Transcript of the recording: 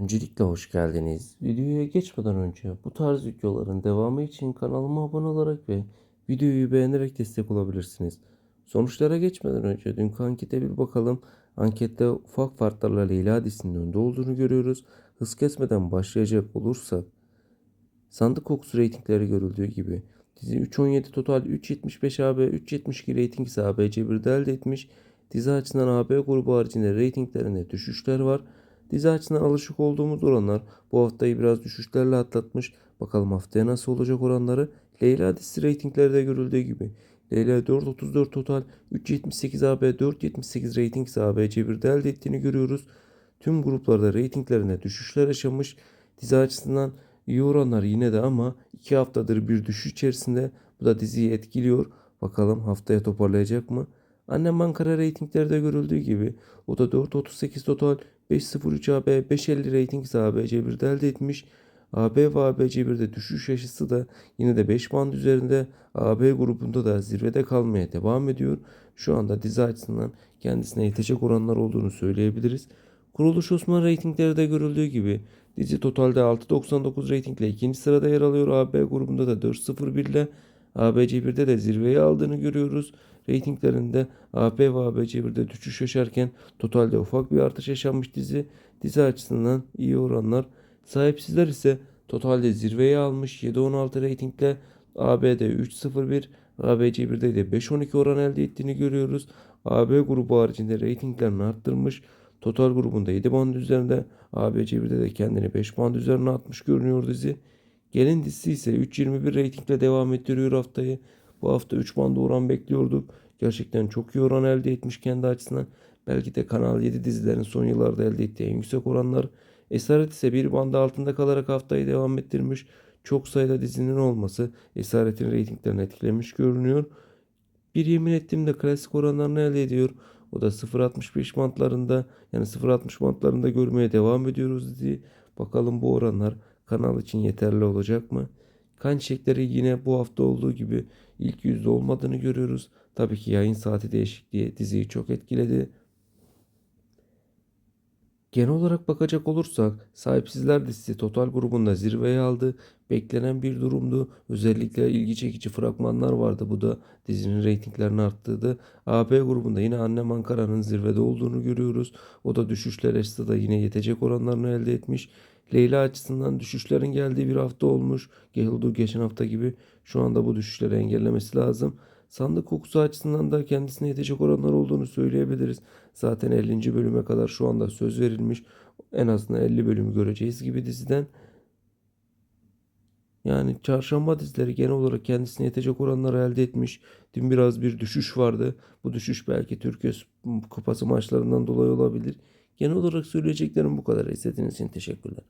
Öncelikle hoş geldiniz. Videoya geçmeden önce bu tarz videoların devamı için kanalıma abone olarak ve videoyu beğenerek destek olabilirsiniz. Sonuçlara geçmeden önce dünkü ankete bir bakalım. Ankette ufak farklarla Leyla dizisinin önde olduğunu görüyoruz. Hız kesmeden başlayacak olursak sandık kokusu reytingleri görüldüğü gibi dizi 3.17 total 3.75 AB 3.72 reyting ise ABC1'de elde etmiş. Dizi açısından AB grubu haricinde reytinglerinde düşüşler var. Dizi açısından alışık olduğumuz oranlar bu haftayı biraz düşüşlerle atlatmış. Bakalım haftaya nasıl olacak oranları. Leyla dizisi reytinglerde görüldüğü gibi. Leyla 4.34 total 3.78 AB 4.78 reyting ise ABC1'de elde ettiğini görüyoruz. Tüm gruplarda reytinglerine düşüşler yaşamış. Dizi açısından iyi oranlar yine de ama 2 haftadır bir düşüş içerisinde. Bu da diziyi etkiliyor. Bakalım haftaya toparlayacak mı? Annem Ankara reytinglerde görüldüğü gibi o da 4.38 total 5.03 AB 5.50 reyting ise ABC1'de elde etmiş. AB ve ABC1'de düşüş yaşısı da yine de 5 band üzerinde AB grubunda da zirvede kalmaya devam ediyor. Şu anda dizi açısından kendisine yetecek oranlar olduğunu söyleyebiliriz. Kuruluş Osman reytingleri görüldüğü gibi dizi totalde 6.99 reytingle ikinci sırada yer alıyor. AB grubunda da 4.01 ile ABC1'de de zirveyi aldığını görüyoruz. Reytinglerinde AB ve ABC1'de düşüş yaşarken totalde ufak bir artış yaşanmış dizi. Dizi açısından iyi oranlar. Sahipsizler ise totalde zirveyi almış 7.16 reytingle AB'de 3.01 ABC1'de de 5.12 oran elde ettiğini görüyoruz. AB grubu haricinde reytinglerini arttırmış. Total grubunda 7 band üzerinde ABC1'de de kendini 5 band üzerine atmış görünüyor dizi. Gelin dizisi ise 3.21 reytingle devam ettiriyor haftayı. Bu hafta 3 banda oran bekliyorduk. Gerçekten çok iyi oran elde etmiş kendi açısından. Belki de Kanal 7 dizilerin son yıllarda elde ettiği en yüksek oranlar. Esaret ise bir banda altında kalarak haftayı devam ettirmiş. Çok sayıda dizinin olması Esaret'in reytinglerini etkilemiş görünüyor. Bir yemin ettiğimde klasik oranlarını elde ediyor. O da 0.65 bantlarında yani 0.60 bantlarında görmeye devam ediyoruz diye. Bakalım bu oranlar kanal için yeterli olacak mı? Kan çiçekleri yine bu hafta olduğu gibi ilk yüzde olmadığını görüyoruz. Tabii ki yayın saati değişikliği diziyi çok etkiledi. Genel olarak bakacak olursak Sahipsizler dizisi Total grubunda zirveye aldı. Beklenen bir durumdu. Özellikle ilgi çekici fragmanlar vardı. Bu da dizinin reytinglerini arttırdı. AB grubunda yine Annem Ankara'nın zirvede olduğunu görüyoruz. O da düşüşler açısından yine yetecek oranlarını elde etmiş. Leyla açısından düşüşlerin geldiği bir hafta olmuş. Gehildu geçen hafta gibi. Şu anda bu düşüşleri engellemesi lazım. Sandık kokusu açısından da kendisine yetecek oranlar olduğunu söyleyebiliriz. Zaten 50. bölüme kadar şu anda söz verilmiş. En azından 50 bölümü göreceğiz gibi diziden. Yani çarşamba dizileri genel olarak kendisine yetecek oranları elde etmiş. Dün biraz bir düşüş vardı. Bu düşüş belki Türkiye Kupası maçlarından dolayı olabilir. Genel olarak söyleyeceklerim bu kadar. İzlediğiniz için teşekkürler.